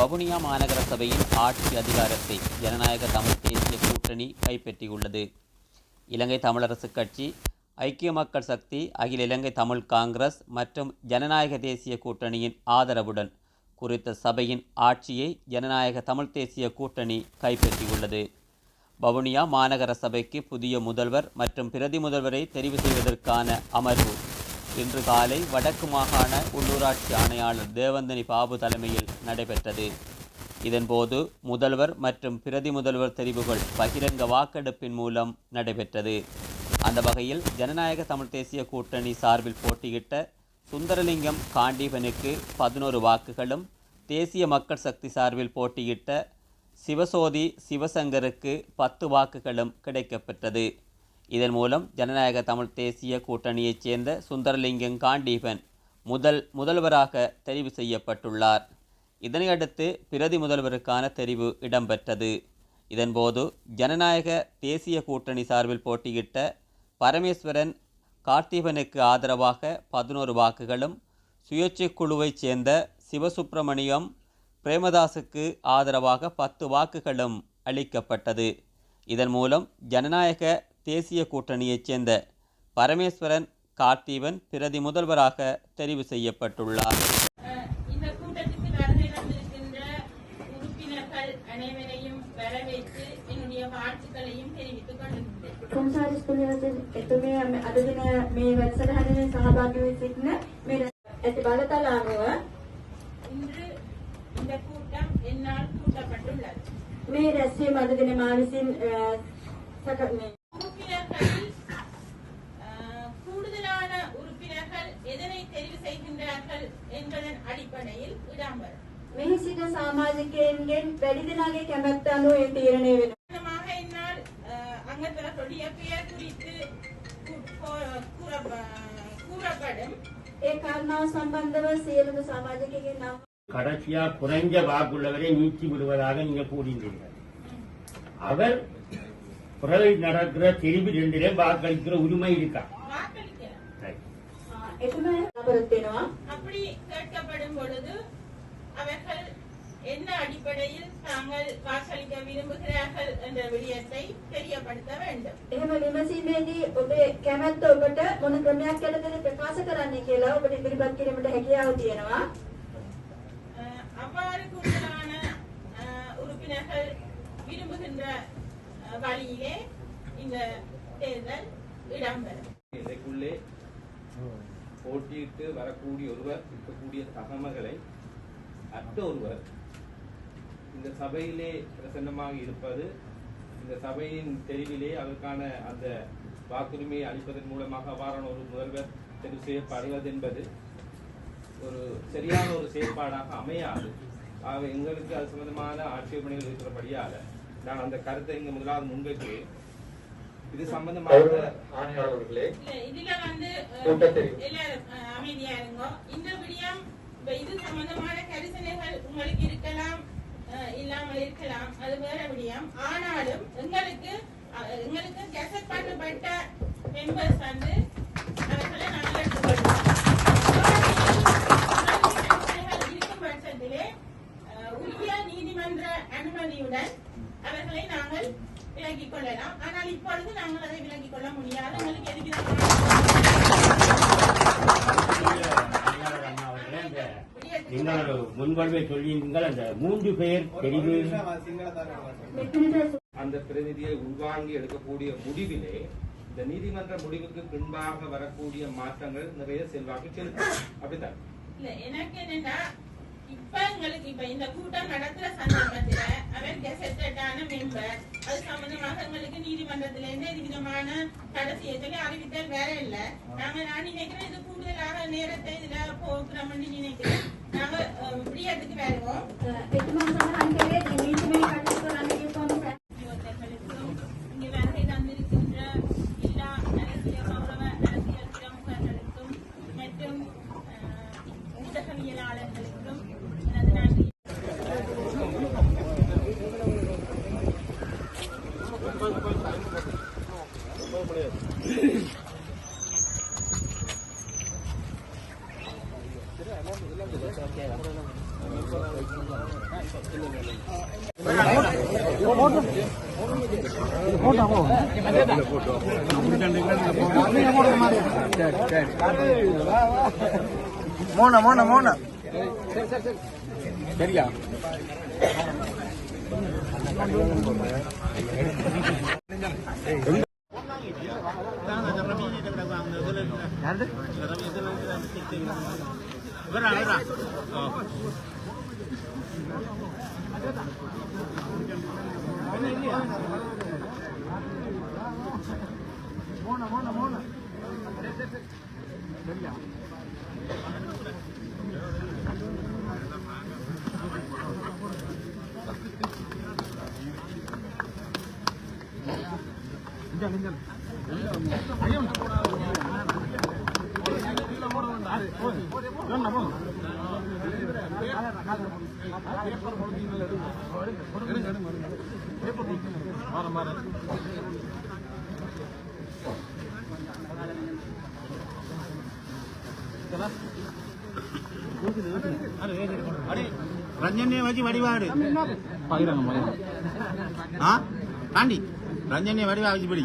வவுனியா மாநகர சபையின் ஆட்சி அதிகாரத்தை ஜனநாயக தமிழ் தேசிய கூட்டணி கைப்பற்றியுள்ளது. இலங்கை தமிழரசு கட்சி ஐக்கிய மக்கள் சக்தி அகில இலங்கை தமிழ் காங்கிரஸ் மற்றும் ஜனநாயக தேசிய கூட்டணியின் ஆதரவுடன் குறித்த சபையின் ஆட்சியை ஜனநாயக தமிழ் தேசிய கூட்டணி கைப்பற்றியுள்ளது. வவுனியா மாநகர சபைக்கு புதிய முதல்வர் மற்றும் பிரதி முதல்வரை தெரிவு செய்வதற்கான அமர்வு இன்று காலை வடக்கு மாகாண உள்ளூராட்சி ஆணையாளர் தேவந்தனி பாபு தலைமையில் நடைபெற்றது. இதன்போது முதல்வர் மற்றும் பிரதி முதல்வர் தெரிவுகள் பகிரங்க வாக்கெடுப்பின் மூலம் நடைபெற்றது. அந்த வகையில் ஜனநாயக தமிழ் தேசிய கூட்டணி சார்பில் போட்டியிட்ட சுந்தரலிங்கம் காண்டீபனுக்கு பதினோரு வாக்குகளும் தேசிய மக்கள் சக்தி சார்பில் போட்டியிட்ட சிவசோதி சிவசங்கருக்கு பத்து வாக்குகளும் கிடைக்கப்பெற்றது. இதன் மூலம் ஜனநாயக தமிழ் தேசிய கூட்டணியைச் சேர்ந்த சுந்தரலிங்கம் காண்டீபன் முதல் முதல்வராக தெரிவு செய்யப்பட்டுள்ளார். இதனையடுத்து பிரதி முதல்வருக்கான தெரிவு இடம்பெற்றது. இதன்போது ஜனநாயக தேசிய கூட்டணி சார்பில் போட்டியிட்ட பரமேஸ்வரன் கார்த்திபனுக்கு ஆதரவாக பதினோரு வாக்குகளும் சுயேட்சை குழுவைச் சேர்ந்த சிவசுப்பிரமணியம் பிரேமதாசுக்கு ஆதரவாக பத்து வாக்குகளும் அளிக்கப்பட்டது. இதன் மூலம் ஜனநாயக தேசிய கூட்டணியைச் சேர்ந்த பரமேஸ்வரன் கார்த்திபன் பிரதி முதல்வராக தெரிவு செய்யப்பட்டுள்ளார் அஹ் இந்த கூட்டத்துக்கு வருகை தந்திருக்கின்ற உறுப்பினர்கள் அனைவரையும் வரவேற்று என்னுடைய வாழ்த்துக்களையும் தெரிவித்துக் கொள்கின்றேன் කොමසාරිස් තුමියන් එතුමිය අද දින මේ වැඩසටහනේ සහභාගී වී සිටින මේ ඇති බලතල අනුව இன்று இந்த கூட்டம் என்னால் கூட்டப்பட்டுள்ளது මේ රැස්වීම අද දින මා විසින් අ, සක මේ உறுப்பினர்களில் அஹ், கூடுதலான உறுப்பினர்கள் எதனை தெரிவு செய்கின்றார்கள் என்பதன் அடிப்படையில் இடம்பெறும் මෙහි සිට සමාජිකයන්ගෙන් වැඩි දෙනාගේ කැමැත්ත අනුව ඒ තීරණය වෙනවා. உதாரணமாக என்னால் அஹ், அங்கத்தவர்களுடைய பெயர் குறித்து கூ- கூ- கூறப்ப- கூறப்படும் ඒ කාරණාව සම්බන්ධව සියලුම සමාජිකයන්ගේ නම් கடைசியா குறைஞ்ச வாக்குள்ளவரை நீக்கி விடுவதாக நீங்க கூறினீர்கள் அவர் பிறகு நடக்கிற தெரிவு ரெண்டிலே வாக்களிக்கிற உரிமை இருக்கா வாக்களிக்கலாம் Right. අ, එතුමා බලාපොරොත්තු වෙනවා. அப்படி கேட்கப்படும் பொழுது அவர்கள் என்ன அடிப்படையில் தாங்கள் வாக்களிக்க விரும்புகிறார்கள் என்ற விடயத்தை தெரியப்படுத்த வேண்டும் එහෙම විමසීමේදී ඔබේ කැමැත්ත ඔබට මොන ක්‍රමයක් යටතේද ප්‍රකාශ කරන්න කියලා ඔබට ඉදිරිපත් කිරීමට හැකියාව තියෙනවා. கூடுதலான உறுப்பினர்கள் விரும்புகின்ற வழியிலே இந்த தேர்தல் இடம்பெறும். இதற்குள்ளே போட்டியிட்டு வரக்கூடிய ஒருவர் இருக்கக்கூடிய தகமைகளை அற்ற ஒருவர் இந்த சபையிலே பிரசன்னமாக இருப்பது இந்த சபையின் தெரிவிலே அதற்கான அந்த வாக்குரிமையை அளிப்பதன் மூலமாக அவ்வாறான ஒரு முதல்வர் தெரிவு செய்யப்படுவது என்பது ஒரு சரியான ஒரு செயற்பாடாக அமையாது. ஆக எங்களுக்கு அது சம்பந்தமான ஆட்சேபனைகள் இருக்கிறபடியால நான் அந்த கருத்தை இங்க முதலாவது முன்வைக்கிறேன். இது சம்பந்தமாக ஆணையாளர் அவர்களே இல்ல, இதுல வந்து அமைதியா இருங்க. இந்த விடயம் இப்ப இது சம்பந்தமான கரிசனைகள் உங்களுக்கு இருக்கலாம் அஹ், இல்லாமல் இருக்கலாம். அது வேற விடயம். ஆனாலும் எங்களுக்கு எங்களுக்கு கெசட் பண்ணப்பட்ட மெம்பர்ஸ் வந்து அவர்களை நாங்கள் எடுத்துக்கொள்வோம் கரிசனைகள் இருக்கும் பட்சத்திலே அஹ், உரிய நீதிமன்ற அனுமதியுடன் அவர்களை நாங்கள் விலகிக் கொள்ளலாம் ஆனால் இப்பொழுது நாங்கள் அதை விலகிக் கொள்ள முடியாது எங்களுக்கு ஐயாயிரம் அண்ணா அவர்களே, அந்த நீங்கள் முன்வர்வை அந்த மூன்று பேர் தெரிவு அந்த பிரதிநிதியை உள்வாங்கி எடுக்கக்கூடிய முடிவிலே இந்த நீதிமன்ற முடிவுக்கு பின்பாக வரக்கூடிய மாற்றங்கள் நிறைய செல்வாக்கு செலுத்தும். அப்படித்தான். இப்ப எங்களுக்கு இப்ப இந்த கூட்டம் நடத்துற சந்தர்ப்பத்துல அவர் கெசட்டடான மெம்பர் அது சம்பந்தமாக எங்களுக்கு நீதிமன்றத்துல இருந்து இது விதமான கடைசியை சொல்லி அறிவித்தல் வேற இல்ல. நாங்க நான் நினைக்கிறேன் இது கூடுதலாக நேரத்தை இதுல போக்குறோம்னு நினைக்கிறேன். நாங்க அஹ், வேறுவோம் ஊடகவியலாளர்களுக்கும் எனது நன்றி. போட்டோ போட்டோ மோன மோன மோன. சரியா? ரஞ்சனே வச்சு வடிவாடு. ஆ? தாண்டி. ரஞ்சனே வடிவா வச்சு படி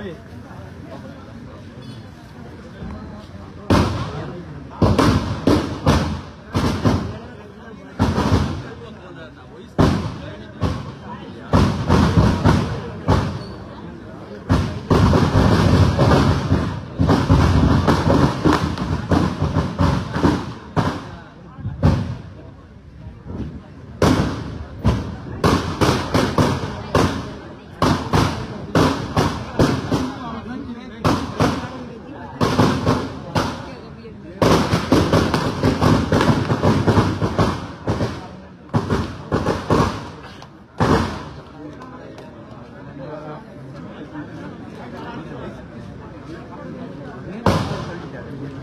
Oh, yeah.